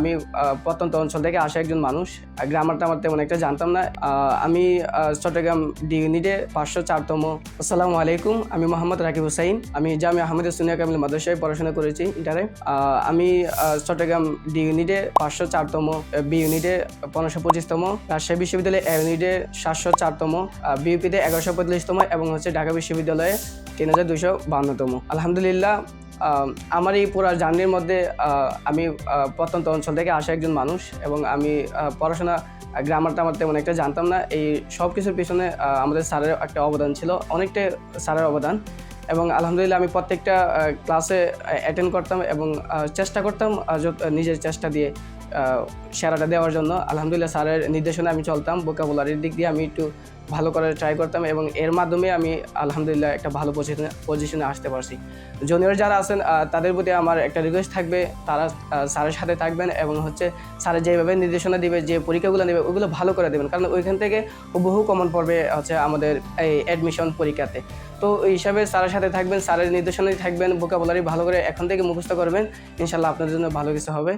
আমি প্রত্যন্ত অঞ্চল থেকে আসা একজন মানুষ গ্রামার টামার তেমন একটা জানতাম না। আমি চট্টগ্রাম ডি ইউনিটে পাঁচশো চারতম। আসসালামু আলাইকুম, আমি মোহাম্মদ রাকিব হুসাইন। আমি জামিয়া আহমেদ সুনিয়া কামিল মাদ্রাসায় পড়াশোনা করেছি ইন্টারে আমি চট্টগ্রাম ডি ইউনিটে পাঁচশো চারতম বি ইউনিটে পনেরোশো পঁচিশতম, রাজশাহী বিশ্ববিদ্যালয়ে এ ইউনিটে সাতশো চারতম বিউপিতে এগারোশো পঁয়তাল্লিশতম এবং হচ্ছে ঢাকা বিশ্ববিদ্যালয়ে তিন হাজার দুশো বান্নতম। আলহামদুলিল্লাহ আমার এই পুরা জার্নির মধ্যে আমি প্রত্যন্ত অঞ্চল থেকে আসা একজন মানুষ এবং আমি পড়াশোনা গ্রামার টামার তেমন একটা জানতাম না। এই সব কিছুর পিছনে আমাদের স্যারের একটা অবদান ছিল, অনেকটাই স্যারের অবদান এবং আলহামদুলিল্লাহ আমি প্রত্যেকটা ক্লাসে অ্যাটেন্ড করতাম এবং চেষ্টা করতাম নিজের চেষ্টা দিয়ে সেরাটা দেওয়ার জন্য। আলহামদুলিল্লাহ স্যারের নির্দেশনা আমি চলতাম বোকাবুলারির দিক দিয়ে আমি একটু ভালো করে ট্রাই করতাম এবং এর মাধ্যমে আমি আলহামদুলিল্লাহ একটা ভালো পজিশনে পজিশনে আসতে পারছি। জুনিয়র যারা আছেন তাদের প্রতি আমার একটা রিকোয়েস্ট থাকবে, তারা স্যারের সাথে থাকবেন এবং হচ্ছে স্যারের যেভাবে নির্দেশনা দিবে, যে পরীক্ষাগুলো নেবে, ওগুলো ভালো করে দেবেন। কারণ ওইখান থেকে বহু কমন পড়বে হচ্ছে আমাদের এই অ্যাডমিশন পরীক্ষাতে। তো এই হিসাবে স্যারের সাথে থাকবেন, স্যারের নির্দেশনায় থাকবেন বোকাবুলারি ভালো করে এখন থেকে মুখস্থ করবেন। ইনশাল্লাহ আপনাদের জন্য ভালো কিছু হবে।